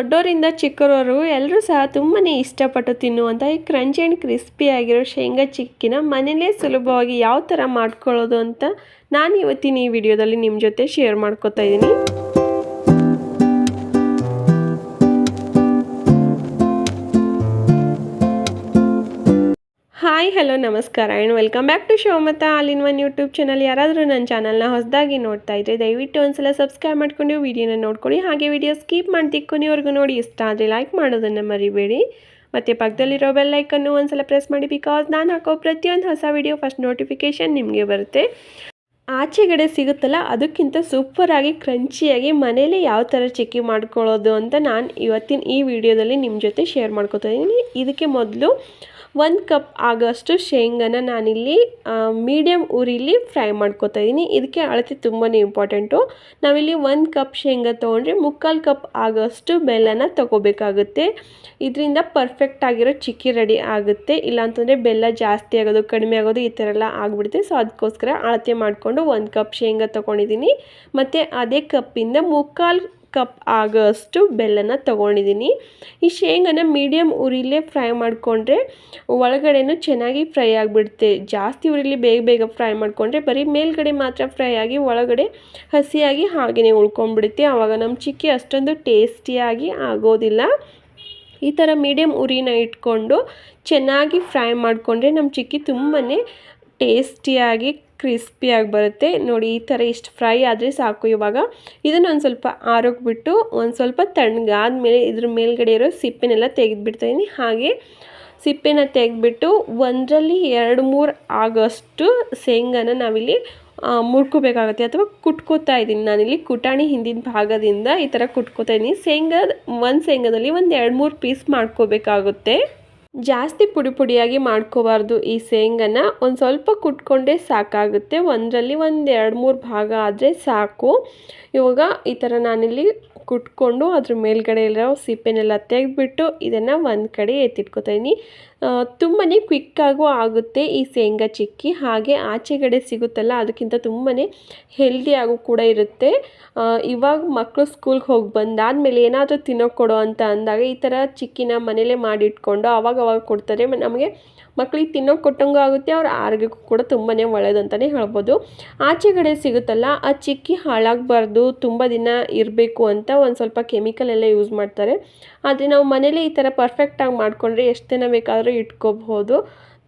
ದೊಡ್ಡೋರಿಂದ ಚಿಕ್ಕವರು ಎಲ್ಲರೂ ಸಹ ತುಂಬಾ ಇಷ್ಟಪಟ್ಟು ತಿನ್ನುವಂಥ ಈ ಕ್ರಂಚಿ ಆ್ಯಂಡ್ ಕ್ರಿಸ್ಪಿ ಆಗಿರೋ ಶೇಂಗಾ ಚಿಕ್ಕಿನ ಮನೇಲೇ ಸುಲಭವಾಗಿ ಯಾವ ಥರ ಮಾಡ್ಕೊಳ್ಳೋದು ಅಂತ ನಾನು ಇವತ್ತಿನ ಈ ವಿಡಿಯೋದಲ್ಲಿ ನಿಮ್ಮ ಜೊತೆ ಶೇರ್ ಮಾಡ್ಕೋತಾ ಇದ್ದೀನಿ. ಹಾಯ್, ಹಲೋ, ನಮಸ್ಕಾರ and welcome back to Shivamata all in one YouTube channel ಯಾರಾದರೂ ನನ್ನ ಚಾನಲ್ನ ಹೊಸದಾಗಿ ನೋಡ್ತಾ ಇದ್ದರೆ ದಯವಿಟ್ಟು ಒಂದ್ಸಲ ಸಬ್ಸ್ಕ್ರೈಬ್ ಮಾಡ್ಕೊಂಡು ವಿಡಿಯೋನ ನೋಡ್ಕೊಳ್ಳಿ. ಹಾಗೆ ವಿಡಿಯೋ ಸ್ಕಿಪ್ ಮಾಡಿ ಕೊನೆವರೆಗೂ ನೋಡಿ, ಇಷ್ಟ ಆದರೆ ಲೈಕ್ ಮಾಡೋದನ್ನು ಮರಿಬೇಡಿ. ಮತ್ತು ಪಕ್ಕದಲ್ಲಿರೋ ಬೆಲ್ ಲೈಕನ್ನು ಒಂದ್ಸಲ ಪ್ರೆಸ್ ಮಾಡಿ ಬಿಕಾಸ್ ನಾನು ಹಾಕೋ ಪ್ರತಿಯೊಂದು ಹೊಸ ವಿಡಿಯೋ ಫಸ್ಟ್ ನೋಟಿಫಿಕೇಷನ್ ನಿಮಗೆ ಬರುತ್ತೆ. ಆಚೆಗಡೆ ಸಿಗುತ್ತಲ್ಲ, ಅದಕ್ಕಿಂತ ಸೂಪರಾಗಿ ಕ್ರಂಚಿಯಾಗಿ ಮನೇಲಿ ಯಾವ ಥರ ಚಿಕ್ಕಿ ಮಾಡ್ಕೊಳ್ಳೋದು ಅಂತ ನಾನು ಇವತ್ತಿನ ಈ ವಿಡಿಯೋದಲ್ಲಿ ನಿಮ್ಮ ಜೊತೆ ಶೇರ್ ಮಾಡ್ಕೊತಾ ಇದ್ದೀನಿ. ಇದಕ್ಕೆ ಮೊದಲು ಒಂದು ಕಪ್ ಆಗೋಷ್ಟು ಶೇಂಗಾನ ನಾನಿಲ್ಲಿ ಮೀಡಿಯಮ್ ಉರಿಲಿ ಫ್ರೈ ಮಾಡ್ಕೊತಾ ಇದ್ದೀನಿ ಇದಕ್ಕೆ ಅಳತೆ ತುಂಬಾ ಇಂಪಾರ್ಟೆಂಟು ನಾವಿಲ್ಲಿ ಒಂದು ಕಪ್ ಶೇಂಗಾ ತೊಗೊಂಡ್ರೆ ಮುಕ್ಕಾಲು ಕಪ್ ಆಗೋಷ್ಟು ಬೆಲ್ಲನ ತೊಗೋಬೇಕಾಗುತ್ತೆ. ಇದರಿಂದ ಪರ್ಫೆಕ್ಟ್ ಆಗಿರೋ ಚಿಕ್ಕಿ ರೆಡಿ ಆಗುತ್ತೆ. ಇಲ್ಲಾಂತಂದರೆ ಬೆಲ್ಲ ಜಾಸ್ತಿ ಆಗೋದು, ಕಡಿಮೆ ಆಗೋದು ಈ ಥರ ಎಲ್ಲ ಆಗಿಬಿಡುತ್ತೆ. ಸೊ ಅದಕ್ಕೋಸ್ಕರ ಅಳತೆ ಮಾಡಿಕೊಂಡು ಒಂದು ಕಪ್ ಶೇಂಗಾ ತೊಗೊಂಡಿದ್ದೀನಿ ಮತ್ತು ಅದೇ ಕಪ್ಪಿಂದ ಮುಕ್ಕಾಲು ಕಪ್ ಆಗೋಷ್ಟು ಬೆಲ್ಲನ ತೊಗೊಂಡಿದ್ದೀನಿ. ಈ ಶೇಂಗಾನ ಮೀಡಿಯಂ ಉರಿಲೇ ಫ್ರೈ ಮಾಡಿಕೊಂಡ್ರೆ ಒಳಗಡೆನೂ ಚೆನ್ನಾಗಿ ಫ್ರೈ ಆಗಿಬಿಡುತ್ತೆ. ಜಾಸ್ತಿ ಉರಿಲಿ ಬೇಗ ಬೇಗ ಫ್ರೈ ಮಾಡಿಕೊಂಡ್ರೆ ಬರೀ ಮೇಲ್ಗಡೆ ಮಾತ್ರ ಫ್ರೈ ಆಗಿ ಒಳಗಡೆ ಹಸಿಯಾಗಿ ಹಾಗೆಯೇ ಉಳ್ಕೊಂಡ್ಬಿಡುತ್ತೆ. ಆವಾಗ ನಮ್ಮ ಚಿಕ್ಕಿ ಅಷ್ಟೊಂದು ಟೇಸ್ಟಿಯಾಗಿ ಆಗೋದಿಲ್ಲ. ಈ ಥರ ಮೀಡಿಯಮ್ ಉರಿನ ಇಟ್ಕೊಂಡು ಚೆನ್ನಾಗಿ ಫ್ರೈ ಮಾಡಿಕೊಂಡ್ರೆ ನಮ್ಮ ಚಿಕ್ಕಿ ತುಂಬಾ ಟೇಸ್ಟಿಯಾಗಿ ಕ್ರಿಸ್ಪಿಯಾಗಿ ಬರುತ್ತೆ. ನೋಡಿ, ಈ ಥರ ಇಷ್ಟು ಫ್ರೈ ಆದರೆ ಸಾಕು ಇವಾಗ. ಇದನ್ನು ಒಂದು ಸ್ವಲ್ಪ ಆರೋಗ್ಬಿಟ್ಟು, ಒಂದು ಸ್ವಲ್ಪ ತಣ್ಣಗಾದ್ಮೇಲೆ ಇದ್ರ ಮೇಲ್ಗಡೆ ಇರೋ ಸಿಪ್ಪೆನೆಲ್ಲ ತೆಗೆದುಬಿಡ್ತಾಯಿದ್ದೀನಿ ಹಾಗೆ ಸಿಪ್ಪೆನ ತೆಗೆದ್ಬಿಟ್ಟು ಒಂದರಲ್ಲಿ ಎರಡು ಮೂರು ಆಗೋಷ್ಟು ಶೇಂಗಾನ ನಾವಿಲ್ಲಿ ಮುರ್ಕೋಬೇಕಾಗುತ್ತೆ ಅಥವಾ ಕುಟ್ಕೋತಾ ಇದ್ದೀನಿ. ನಾನಿಲ್ಲಿ ಕುಟಾಣಿ ಹಿಂದಿನ ಭಾಗದಿಂದ ಈ ಥರ ಕುಟ್ಕೋತಾ ಇದ್ದೀನಿ. ಶೇಂಗಾ ಒಂದು ಶೇಂಗಾದಲ್ಲಿ ಒಂದು ಎರಡು ಮೂರು ಪೀಸ್ ಮಾಡ್ಕೋಬೇಕಾಗುತ್ತೆ. ಜಾಸ್ತಿ ಪುಡಿ ಪುಡಿಯಾಗಿ ಮಾಡ್ಕೋಬಾರ್ದು ಈ ಶೇಂಗನ. ಒಂದು ಸ್ವಲ್ಪ ಕುಟ್ಕೊಂಡೇ ಸಾಕಾಗುತ್ತೆ. ಒಂದರಲ್ಲಿ ಒಂದು ಎರಡು ಮೂರು ಭಾಗ ಆದರೆ ಸಾಕು. ಇವಾಗ ಈ ಥರ ನಾನಿಲ್ಲಿ ಕುಟ್ಕೊಂಡು ಅದ್ರ ಮೇಲ್ಗಡೆ ಇರೋ ಸಿಪ್ಪೆನೆಲ್ಲ ತೆಗೆದ್ಬಿಟ್ಟು ಇದನ್ನು ಒಂದು ಕಡೆ ಎತ್ತಿಟ್ಕೊತಾಯಿನಿ ತುಂಬಾ ಕ್ವಿಕ್ಕಾಗೂ ಆಗುತ್ತೆ ಈ ಶೇಂಗಾ ಚಿಕ್ಕಿ. ಹಾಗೆ ಆಚೆಗಡೆ ಸಿಗುತ್ತಲ್ಲ, ಅದಕ್ಕಿಂತ ತುಂಬಾ ಹೆಲ್ದಿಯಾಗೂ ಕೂಡ ಇರುತ್ತೆ. ಇವಾಗ ಮಕ್ಕಳು ಸ್ಕೂಲ್ಗೆ ಹೋಗಿ ಬಂದಾದಮೇಲೆ ಏನಾದರೂ ತಿನ್ನೋಕೆ ಕೊಡೋ ಅಂತ ಅಂದಾಗ ಈ ಥರ ಚಿಕ್ಕಿನ ಮನೇಲೇ ಮಾಡಿಟ್ಕೊಂಡು ಅವಾಗವಾಗ ಅವಾಗ ಕೊಡ್ತಾರೆ ನಮಗೆ ಮಕ್ಳಿಗೆ ತಿನ್ನೋಕೆ ಕೊಟ್ಟಂಗೂ ಆಗುತ್ತೆ, ಅವ್ರ ಆರೋಗ್ಯಕ್ಕೂ ಕೂಡ ತುಂಬಾ ಒಳ್ಳೇದು ಅಂತಲೇ ಹೇಳ್ಬೋದು ಆಚೆಗಡೆ ಸಿಗುತ್ತಲ್ಲ, ಆ ಚಿಕ್ಕಿ ಹಾಳಾಗಬಾರ್ದು, ತುಂಬ ದಿನ ಇರಬೇಕು ಅಂತ ಒಂದು ಸ್ವಲ್ಪ ಕೆಮಿಕಲ್ ಎಲ್ಲ ಯೂಸ್ ಮಾಡ್ತಾರೆ. ಆದರೆ ನಾವು ಮನೇಲಿ ಈ ಥರ ಪರ್ಫೆಕ್ಟಾಗಿ ಮಾಡಿಕೊಂಡ್ರೆ ಎಷ್ಟು ದಿನ ಬೇಕಾದರೂ ಇಟ್ಕೋಬಹುದು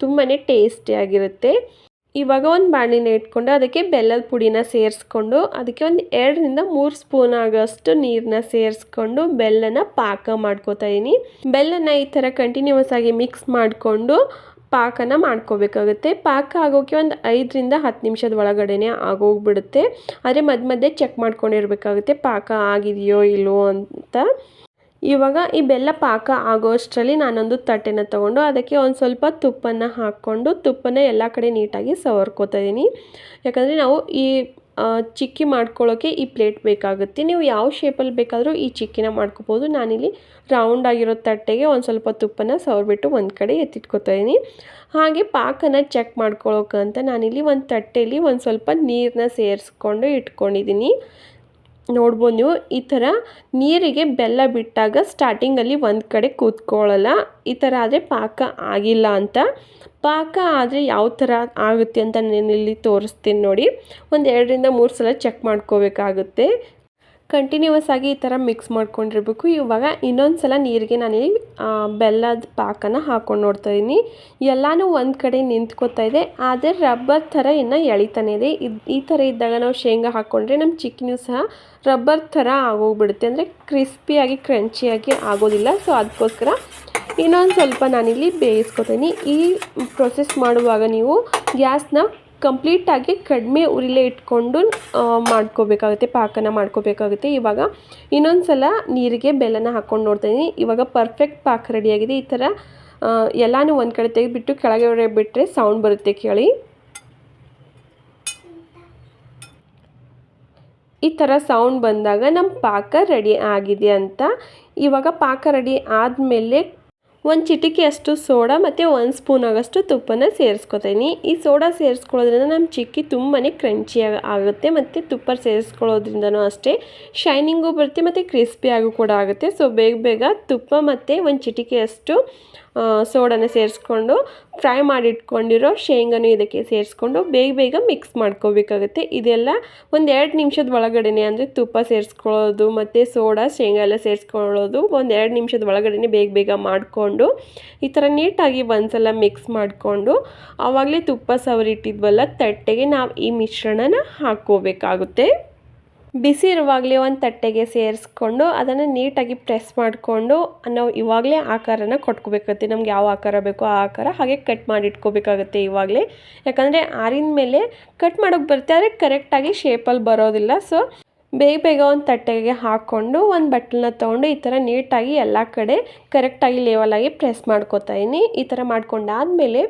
ತುಂಬಾ ಟೇಸ್ಟಿಯಾಗಿರುತ್ತೆ ಇವಾಗ ಒಂದು ಬಾಣಿನ ಇಟ್ಕೊಂಡು ಅದಕ್ಕೆ ಬೆಲ್ಲದ ಪುಡಿನ ಸೇರಿಸ್ಕೊಂಡು, ಅದಕ್ಕೆ ಒಂದು ಎರಡರಿಂದ ಮೂರು ಸ್ಪೂನ್ ಆಗೋಷ್ಟು ನೀರನ್ನ ಸೇರಿಸ್ಕೊಂಡು ಬೆಲ್ಲನ ಪಾಕ ಮಾಡ್ಕೋತಾ ಇದ್ದೀನಿ ಬೆಲ್ಲನ ಈ ಥರ ಕಂಟಿನ್ಯೂಸ್ ಆಗಿ ಮಿಕ್ಸ್ ಮಾಡಿಕೊಂಡು ಪಾಕನ ಮಾಡ್ಕೋಬೇಕಾಗುತ್ತೆ. ಪಾಕ ಆಗೋಕ್ಕೆ ಒಂದು ಐದರಿಂದ ಹತ್ತು ನಿಮಿಷದ ಒಳಗಡೆನೆ ಆಗೋಗ್ಬಿಡುತ್ತೆ. ಆದರೆ ಮಧ್ಯ ಮಧ್ಯೆ ಚೆಕ್ ಮಾಡ್ಕೊಂಡಿರ್ಬೇಕಾಗುತ್ತೆ, ಪಾಕ ಆಗಿದೆಯೋ ಇಲ್ವೋ ಅಂತ. ಇವಾಗ ಈ ಬೆಲ್ಲ ಪಾಕ ಆಗೋಷ್ಟರಲ್ಲಿ ನಾನೊಂದು ತಟ್ಟೆನ ತೊಗೊಂಡು ಅದಕ್ಕೆ ಒಂದು ಸ್ವಲ್ಪ ತುಪ್ಪನ ಹಾಕ್ಕೊಂಡು ತುಪ್ಪನ ಎಲ್ಲ ಕಡೆ ನೀಟಾಗಿ ಸವರ್ಕೋತಾ ಇದ್ದೀನಿ ಯಾಕಂದರೆ ನಾವು ಈ ಚಿಕ್ಕಿ ಮಾಡ್ಕೊಳ್ಳೋಕ್ಕೆ ಈ ಪ್ಲೇಟ್ ಬೇಕಾಗುತ್ತೆ. ನೀವು ಯಾವ ಶೇಪಲ್ಲಿ ಬೇಕಾದರೂ ಈ ಚಿಕ್ಕಿನ ಮಾಡ್ಕೋಬೋದು. ನಾನಿಲ್ಲಿ ರೌಂಡ್ ಆಗಿರೋ ತಟ್ಟೆಗೆ ಒಂದು ಸ್ವಲ್ಪ ತುಪ್ಪನ ಸವರ್ಬಿಟ್ಟು ಒಂದು ಕಡೆ ಎತ್ತಿಟ್ಕೊತಾ ಇದ್ದೀನಿ ಹಾಗೆ ಪಾಕನ ಚೆಕ್ ಮಾಡ್ಕೊಳ್ಳೋಕ್ಕಂತ ನಾನಿಲ್ಲಿ ಒಂದು ತಟ್ಟೆಯಲ್ಲಿ ಒಂದು ಸ್ವಲ್ಪ ನೀರನ್ನ ಸೇರಿಸ್ಕೊಂಡು ಇಟ್ಕೊಂಡಿದ್ದೀನಿ ನೋಡ್ಬೋದು ನೀವು, ಈ ಥರ ನೀರಿಗೆ ಬೆಲ್ಲ ಬಿಟ್ಟಾಗ ಸ್ಟಾರ್ಟಿಂಗಲ್ಲಿ ಒಂದು ಕಡೆ ಕೂತ್ಕೊಳ್ಳಲ್ಲ, ಈ ಥರ ಆದರೆ ಪಾಕ ಆಗಿಲ್ಲ ಅಂತ. ಪಾಕ ಆದರೆ ಯಾವ ಥರ ಆಗುತ್ತೆ ಅಂತ ನಾನಿಲ್ಲಿ ತೋರಿಸ್ತೀನಿ ನೋಡಿ. ಒಂದು ಎರಡರಿಂದ ಮೂರು ಸಲ ಚೆಕ್ ಮಾಡ್ಕೋಬೇಕಾಗುತ್ತೆ. ಕಂಟಿನ್ಯೂಸ್ ಆಗಿ ಈ ಥರ ಮಿಕ್ಸ್ ಮಾಡ್ಕೊಂಡಿರ್ಬೇಕು. ಇವಾಗ ಇನ್ನೊಂದು ಸಲ ನೀರಿಗೆ ನಾನಿಲ್ಲಿ ಬೆಲ್ಲದ ಪಾಕನ ಹಾಕ್ಕೊಂಡು ನೋಡ್ತಾ ಇದ್ದೀನಿ ಎಲ್ಲನೂ ಒಂದು ಕಡೆ ನಿಂತ್ಕೋತಾ ಇದೆ. ಆದರೆ ರಬ್ಬರ್ ಥರ ಇನ್ನು ಎಳಿತಾನೆ ಇದೆ. ಇದು, ಈ ಥರ ಇದ್ದಾಗ ನಾವು ಶೇಂಗಾ ಹಾಕ್ಕೊಂಡ್ರೆ ನಮ್ಮ ಚಿಕ್ಕನೂ ಸಹ ರಬ್ಬರ್ ಥರ ಆಗೋಗ್ಬಿಡುತ್ತೆ. ಅಂದರೆ ಕ್ರಿಸ್ಪಿಯಾಗಿ ಕ್ರಂಚಿಯಾಗಿ ಆಗೋದಿಲ್ಲ. ಸೊ ಅದಕ್ಕೋಸ್ಕರ ಇನ್ನೊಂದು ಸ್ವಲ್ಪ ನಾನಿಲ್ಲಿ ಬೇಯಿಸ್ಕೊತೀನಿ ಈ ಪ್ರೊಸೆಸ್ ಮಾಡುವಾಗ ನೀವು ಗ್ಯಾಸ್ನ ಕಂಪ್ಲೀಟಾಗಿ ಕಡಿಮೆ ಉರಿಲೇ ಇಟ್ಕೊಂಡು ಮಾಡ್ಕೋಬೇಕಾಗುತ್ತೆ, ಪಾಕನ ಮಾಡ್ಕೋಬೇಕಾಗುತ್ತೆ. ಇವಾಗ ಇನ್ನೊಂದು ಸಲ ನೀರಿಗೆ ಬೆಲ್ಲನ ಹಾಕ್ಕೊಂಡು ನೋಡ್ತಾಯಿದ್ದೀನಿ ಇವಾಗ ಪರ್ಫೆಕ್ಟ್ ಪಾಕ ರೆಡಿಯಾಗಿದೆ ಈ ಥರ ಎಲ್ಲನೂ ಒಂದು ಕಡೆ ತೆಗೆದುಬಿಟ್ಟು ಕೆಳಗಡೆ ಬಿಟ್ಟರೆ ಸೌಂಡ್ ಬರುತ್ತೆ ಕೇಳಿ. ಈ ಥರ ಸೌಂಡ್ ಬಂದಾಗ ನಮ್ಮ ಪಾಕ ರೆಡಿ ಆಗಿದೆ ಅಂತ. ಇವಾಗ ಪಾಕ ರೆಡಿ ಆದಮೇಲೆ ಒಂದು ಚಿಟಿಕೆಯಷ್ಟು ಸೋಡಾ ಮತ್ತು ಒಂದು ಸ್ಪೂನ್ ಆಗೋಷ್ಟು ತುಪ್ಪನ ಸೇರಿಸ್ಕೊತೀನಿ. ಈ ಸೋಡಾ ಸೇರಿಸ್ಕೊಳ್ಳೋದ್ರಿಂದ ನಮ್ಮ ಚಿಕ್ಕಿ ತುಂಬಾ ಕ್ರಂಚಿ ಆಗುತ್ತೆ ಮತ್ತು ತುಪ್ಪ ಸೇರಿಸ್ಕೊಳ್ಳೋದ್ರಿಂದನೂ ಅಷ್ಟೇ ಶೈನಿಂಗು ಬರುತ್ತೆ ಮತ್ತು ಕ್ರಿಸ್ಪಿಯಾಗೂ ಕೂಡ ಆಗುತ್ತೆ. ಸೊ ಬೇಗ ಬೇಗ ತುಪ್ಪ ಮತ್ತು ಒಂದು ಚಿಟಿಕೆಯಷ್ಟು ಸೋಡಾನ ಸೇರಿಸ್ಕೊಂಡು ಫ್ರೈ ಮಾಡಿಟ್ಕೊಂಡಿರೋ ಶೇಂಗಾನು ಇದಕ್ಕೆ ಸೇರಿಸ್ಕೊಂಡು ಬೇಗ ಬೇಗ ಮಿಕ್ಸ್ ಮಾಡ್ಕೋಬೇಕಾಗುತ್ತೆ. ಇದೆಲ್ಲ ಒಂದು ಎರಡು ನಿಮಿಷದ ಒಳಗಡೆನೆ ಅಂದರೆ ತುಪ್ಪ ಸೇರಿಸ್ಕೊಳ್ಳೋದು ಮತ್ತು ಸೋಡಾ, ಶೇಂಗಾ ಎಲ್ಲ ಸೇರಿಸ್ಕೊಳ್ಳೋದು ಒಂದು ಎರಡು ನಿಮಿಷದ ಒಳಗಡೆನೆ ಬೇಗ ಬೇಗ ಮಾಡಿಕೊಂಡು ಈ ಥರ ನೀಟಾಗಿ ಒಂದ್ಸಲ ಮಿಕ್ಸ್ ಮಾಡಿಕೊಂಡು ಆವಾಗಲೇ ತುಪ್ಪ ಸವರಿಟ್ಟಿದ್ವಲ್ಲ ತಟ್ಟೆಗೆ ನಾವು ಈ ಮಿಶ್ರಣನ ಹಾಕ್ಕೋಬೇಕಾಗುತ್ತೆ. ಬಿಸಿ ಇರುವಾಗಲೇ ಒಂದು ತಟ್ಟೆಗೆ ಸೇರಿಸ್ಕೊಂಡು ಅದನ್ನು ನೀಟಾಗಿ ಪ್ರೆಸ್ ಮಾಡಿಕೊಂಡು ನಾವು ಇವಾಗಲೇ ಆಕಾರನ ಕೊಟ್ಕೋಬೇಕಾಗುತ್ತೆ. ನಮ್ಗೆ ಯಾವ ಆಕಾರ ಬೇಕೋ ಆ ಆಕಾರ ಹಾಗೆ ಕಟ್ ಮಾಡಿ ಇಟ್ಕೋಬೇಕಾಗುತ್ತೆ ಇವಾಗಲೇ. ಯಾಕಂದರೆ ಆರಿನ ಮೇಲೆ ಕಟ್ ಮಾಡೋಕ್ಕೆ ಬರುತ್ತೆ, ಆದರೆ ಕರೆಕ್ಟಾಗಿ ಶೇಪಲ್ಲಿ ಬರೋದಿಲ್ಲ. ಸೊ ಬೇಗ ಬೇಗ ಒಂದು ತಟ್ಟೆಗೆ ಹಾಕ್ಕೊಂಡು ಒಂದು ಬಟ್ಟಲನ್ನ ತೊಗೊಂಡು ಈ ಥರ ನೀಟಾಗಿ ಎಲ್ಲ ಕಡೆ ಕರೆಕ್ಟಾಗಿ ಲೇವಲಾಗಿ ಪ್ರೆಸ್ ಮಾಡ್ಕೋತಾ ಇದ್ದೀನಿ. ಈ ಥರ ಮಾಡ್ಕೊಂಡಾದಮೇಲೆ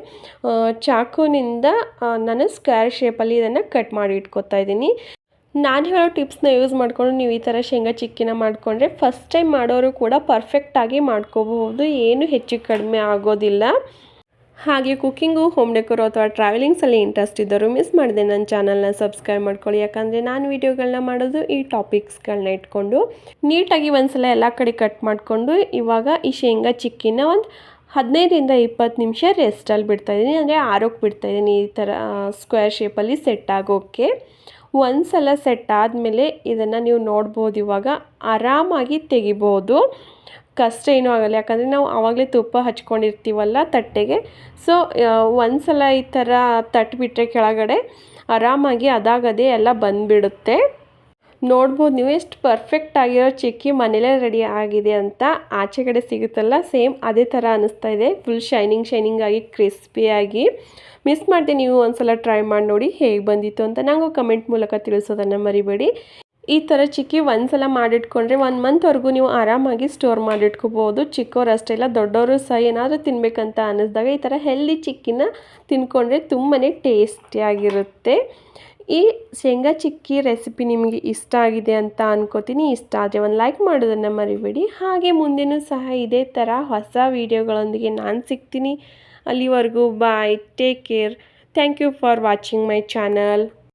ಚಾಕುನಿಂದ ನಾನು ಸ್ಕ್ವೇರ್ ಶೇಪಲ್ಲಿ ಇದನ್ನು ಕಟ್ ಮಾಡಿ ಇಟ್ಕೋತಾ ಇದ್ದೀನಿ. ನಾನು ಹೇಳೋ ಟಿಪ್ಸ್ನ ಯೂಸ್ ಮಾಡಿಕೊಂಡು ನೀವು ಈ ಥರ ಶೇಂಗಾ ಚಿಕ್ಕಿನ ಮಾಡಿಕೊಂಡ್ರೆ ಫಸ್ಟ್ ಟೈಮ್ ಮಾಡೋರು ಕೂಡ ಪರ್ಫೆಕ್ಟಾಗಿ ಮಾಡ್ಕೋಬಹುದು. ಏನು ಹೆಚ್ಚು ಕಡಿಮೆ ಆಗೋದಿಲ್ಲ. ಹಾಗೆ ಕುಕ್ಕಿಂಗು, ಹೋಮ್ ಡೆಕೋರ್ ಅಥವಾ ಟ್ರಾವೆಲಿಂಗ್ಸಲ್ಲಿ ಇಂಟ್ರೆಸ್ಟ್ ಇದ್ದರು ಮಿಸ್ ಮಾಡಿದೆ ನನ್ನ ಚಾನಲ್ನ ಸಬ್ಸ್ಕ್ರೈಬ್ ಮಾಡ್ಕೊಳ್ಳಿ. ಯಾಕಂದರೆ ನಾನು ವೀಡಿಯೋಗಳನ್ನ ಮಾಡೋದು ಈ ಟಾಪಿಕ್ಸ್ಗಳನ್ನ ಇಟ್ಕೊಂಡು ನೀಟಾಗಿ ಒಂದ್ಸಲ ಎಲ್ಲ ಕಡೆ ಕಟ್ ಮಾಡಿಕೊಂಡು ಇವಾಗ ಈ ಶೇಂಗಾ ಚಿಕ್ಕಿನ ಒಂದು ಹದಿನೈದರಿಂದ ಇಪ್ಪತ್ತು ನಿಮಿಷ ರೆಸ್ಟಲ್ಲಿ ಬಿಡ್ತಾಯಿದ್ದೀನಿ ಅಂದರೆ ಆರೋಗ್ಯ ಬಿಡ್ತಾಯಿದ್ದೀನಿ ಈ ಥರ ಸ್ಕ್ವೇರ್ ಶೇಪಲ್ಲಿ ಸೆಟ್ ಆಗೋಕ್ಕೆ ಒಂದು ಸಲ ಸೆಟ್ ಆದಮೇಲೆ ಇದನ್ನು ನೀವು ನೋಡ್ಬೋದು ಇವಾಗ. ಆರಾಮಾಗಿ ತೆಗಿಬೋದು. ಕಷ್ಟ ಏನೂ ಆಗಲ್ಲ. ಯಾಕಂದರೆ ನಾವು ಆವಾಗಲೇ ತುಪ್ಪ ಹಚ್ಕೊಂಡಿರ್ತೀವಲ್ಲ ತಟ್ಟೆಗೆ. ಸೊ ಒಂದು ಸಲ ಈ ಥರ ತಟ್ಟಿಬಿಟ್ರೆ ಕೆಳಗಡೆ ಆರಾಮಾಗಿ ಅದಾಗದೇ ಎಲ್ಲ ಬಂದುಬಿಡುತ್ತೆ. ನೋಡ್ಬೋದು, ನೀವು ಎಷ್ಟು ಪರ್ಫೆಕ್ಟ್ ಆಗಿರೋ ಚಿಕ್ಕಿ ಮನೇಲೇ ರೆಡಿ ಆಗಿದೆ ಅಂತ ಆಚೆ ಕಡೆ ಸಿಗುತ್ತಲ್ಲ ಸೇಮ್ ಅದೇ ಥರ ಅನ್ನಿಸ್ತಾ ಇದೆ. ಫುಲ್ ಶೈನಿಂಗ್ ಶೈನಿಂಗ್ ಆಗಿ ಕ್ರಿಸ್ಪಿಯಾಗಿ ಮಿಸ್ ಮಾಡಿದೆ ನೀವು ಒಂದ್ಸಲ ಟ್ರೈ ಮಾಡಿ ನೋಡಿ ಹೇಗೆ ಬಂದಿತ್ತು ಅಂತ ನನಗೂ ಕಮೆಂಟ್ ಮೂಲಕ ತಿಳಿಸೋದನ್ನು ಮರಿಬೇಡಿ. ಈ ಥರ ಚಿಕ್ಕಿ ಒಂದ್ಸಲ ಮಾಡಿಟ್ಕೊಂಡ್ರೆ ಒನ್ ಮಂತ್ವರೆಗೂ ನೀವು ಆರಾಮಾಗಿ ಸ್ಟೋರ್ ಮಾಡಿಟ್ಕೋಬೋದು. ಚಿಕ್ಕವ್ರು ಅಷ್ಟೇ ಇಲ್ಲ ದೊಡ್ಡವರು ಸಹ ಏನಾದರೂ ತಿನ್ನಬೇಕಂತ ಅನ್ನಿಸ್ದಾಗ ಈ ಥರ ಹೆಲ್ದಿ ಚಿಕ್ಕಿನ ತಿನ್ಕೊಂಡ್ರೆ ತುಂಬಾ ಟೇಸ್ಟಿಯಾಗಿರುತ್ತೆ ಈ ಶೇಂಗಾ ಚಿಕ್ಕಿ ರೆಸಿಪಿ ನಿಮಗೆ ಇಷ್ಟ ಆಗಿದೆ ಅಂತ ಅನ್ಕೋತೀನಿ. ಇಷ್ಟ ಆದರೆ ಒಂದು ಲೈಕ್ ಮಾಡೋದನ್ನು ಮರಿಬೇಡಿ. ಹಾಗೆ ಮುಂದೆನೂ ಸಹ ಇದೇ ಥರ ಹೊಸ ವೀಡಿಯೋಗಳೊಂದಿಗೆ ನಾನು ಸಿಗ್ತೀನಿ. ಅಲ್ಲಿವರೆಗೂ bye take care thank you for watching my channel